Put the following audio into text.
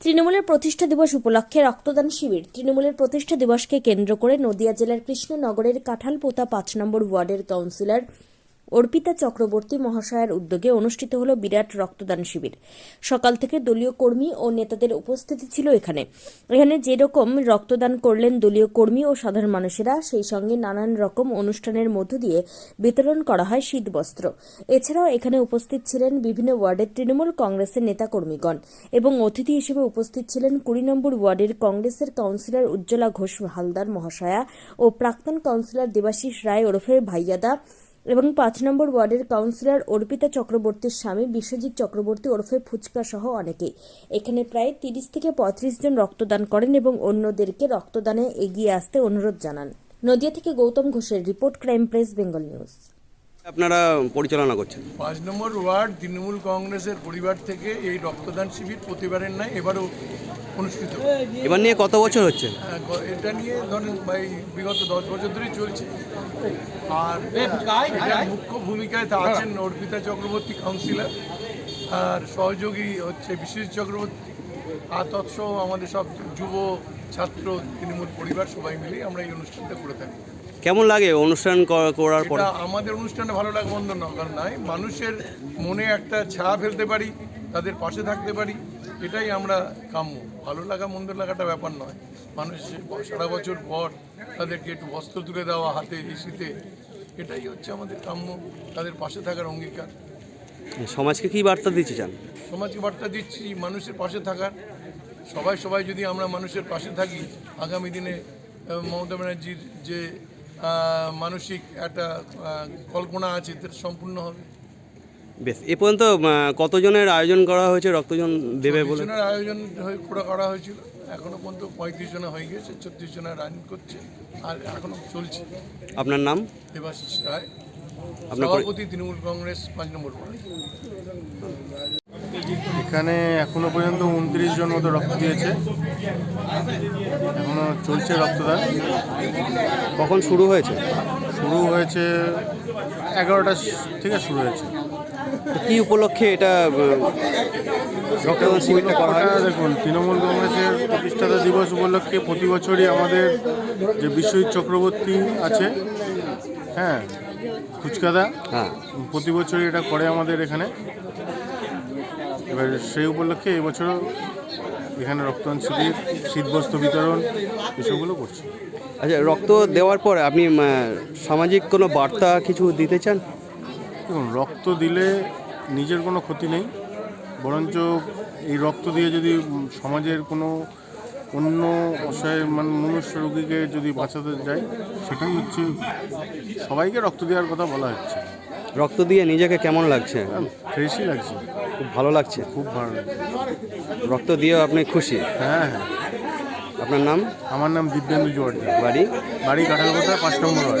তৃণমূলের প্রতিষ্ঠা দিবস উপলক্ষে রক্তদান শিবির। তৃণমূলের প্রতিষ্ঠা দিবসকে কেন্দ্র করে নদিয়া জেলার কৃষ্ণনগরের কাঁঠালপোতা পাঁচ নম্বর ওয়ার্ডের কাউন্সিলর অর্পিতা চক্রবর্তী মহাশয়ের উদ্যোগে অনুষ্ঠিত হল বিরাট রক্তদান শিবির। সকাল থেকে দলীয় কর্মী ও নেতাদের উপস্থিতি ছিল এখানে। এখানে যেরকম রক্তদান করলেন দলীয় কর্মী ও সাধারণ মানুষেরা, সেই সঙ্গে নানান রকম অনুষ্ঠানের মধ্য দিয়ে বিতরণ করা হয় শীতবস্ত্র এছাড়াও এখানে উপস্থিত ছিলেন বিভিন্ন ওয়ার্ডের তৃণমূল কংগ্রেসের নেতাকর্মীগণ এবং অতিথি হিসেবে উপস্থিত ছিলেন কুড়ি নম্বর ওয়ার্ডের কংগ্রেসের কাউন্সিলর উজ্জ্বলা ঘোষ হালদার মহাশয়া ও প্রাক্তন কাউন্সিলর দেবাশিস রায় ওরফে ভাইয়াদা এবং পাঁচ নম্বর ওয়ার্ডের কাউন্সিলর অর্পিতা চক্রবর্তীর স্বামী বিশ্বজিৎ চক্রবর্তী ওরফে ফুচকা সহ অনেকেই এখানে প্রায় তিরিশ থেকে পঁয়ত্রিশ জন রক্তদান করেন এবং অন্যদেরকে রক্তদানে এগিয়ে আসতে অনুরোধ জানান। নদিয়া থেকে গৌতম ঘোষের report crime press Bengal news. আপনারা পরিচালনা করছেন? পাঁচ নম্বর ওয়ার্ড তৃণমূল কংগ্রেসের পরিবার থেকে এই রক্তদান শিবির প্রতিবারের নাই এবারও অনুষ্ঠিত। এবার নিয়ে কত বছর হচ্ছে? আহ, এটা নিয়ে ধরেন ভাই বিগত দশ বছর ধরেই চলছে। আর মুখ্য ভূমিকায় তা আছেন অর্পিতা চক্রবর্তী কাউন্সিলর আর সহযোগী হচ্ছে বিশ্বজিৎ চক্রবর্তী। আর তৎসহ আমাদের সব যুব ছাত্র তৃণমূল পরিবার সবাই মিলে আমরা এই অনুষ্ঠানটা করে থাকি। কেমন লাগে অনুষ্ঠান করার পর? আমাদের অনুষ্ঠানে ভালো লাগে মন্দ নকল নয় মানুষের মনে একটা ছায়া ফেলতে পারি তাদের পাশে থাকতে পারি। এটাই আমরা কাম্য। ভালো লাগা মন্দ লাগাটা ব্যাপার নয়। মানুষ সারা বছর পর তাদেরকে একটু বস্ত্র তুলে দেওয়া হাতে এই শীতে এটাই হচ্ছে আমাদের কাম্য তাদের পাশে থাকার অঙ্গীকার। সমাজকে কি বার্তা দিতে চান? সমাজকে বার্তা দিচ্ছি মানুষের পাশে থাকার। সবাই সবাই যদি আমরা মানুষের পাশে থাকি আগামী দিনে মমতা ব্যানার্জির যে মানসিক একটা কল্পনা আছে এটা সম্পূর্ণ হবে। বেশ এ পর্যন্ত কতজনের আয়োজন করা হয়েছে রক্তজন দেবে বলে? জনের আয়োজন হয়ে- করে করা হয়েছিল। এখনও পর্যন্ত পঁয়ত্রিশ জনে হয়ে গেছে ছত্রিশ জনের রান করছে আর এখনও চলছে। আপনার নাম? দেবাশিস রায়। আপনার পরি- সভাপতি তৃণমূল কংগ্রেস পাঁচ নম্বর ওয়ার্ড। এখানে এখনও পর্যন্ত উনত্রিশ জন মতো রক্ত দিয়েছে। এখনও চলছে রক্তদান। কখন শুরু হয়েছে? শুরু হয়েছে এগারোটা থেকে শুরু হয়েছে। কি উপলক্ষে এটা আহ, রক্তদান শিবিরটা করা হয়? দেখুন তৃণমূল কংগ্রেসের প্রতিষ্ঠাতা দিবস উপলক্ষে প্রতি বছরই আমাদের যে বিশ্বজিৎ চক্রবর্তী আছে হ্যাঁ ফুচকাদা হ্যাঁ। প্রতি বছরই এটা করে আমাদের এখানে। এবার সেই উপলক্ষে এবছরও এখানে রক্তদান শিবির শীতবস্ত্র বিতরণ এসবগুলো করছে। আচ্ছা রক্ত দেওয়ার পর আপনি সামাজিক কোনো বার্তা কিছু দিতে চান? দেখুন রক্ত দিলে নিজের কোনো ক্ষতি নেই বরঞ্চ এই রক্ত দিয়ে যদি সমাজের কোনো অন্য অসহায় মানে মনুষ্য রোগীকে যদি বাঁচাতে যায় সেটাই হচ্ছে সবাইকে রক্ত দেওয়ার কথা বলা হচ্ছে। রক্ত দিয়ে নিজেকে কেমন লাগছে? ফ্রেশই লাগছে। খুব ভালো লাগছে? খুব ভালো লাগছে। রক্ত দিয়েও আপনি খুশি? হ্যাঁ হ্যাঁ। আপনার নাম? আমার নাম দিব্যেন্দু জোয়ারদার বাড়ি? বাড়ি কাঁঠালকোটা পাঁচ নম্বর ওয়ার্ড।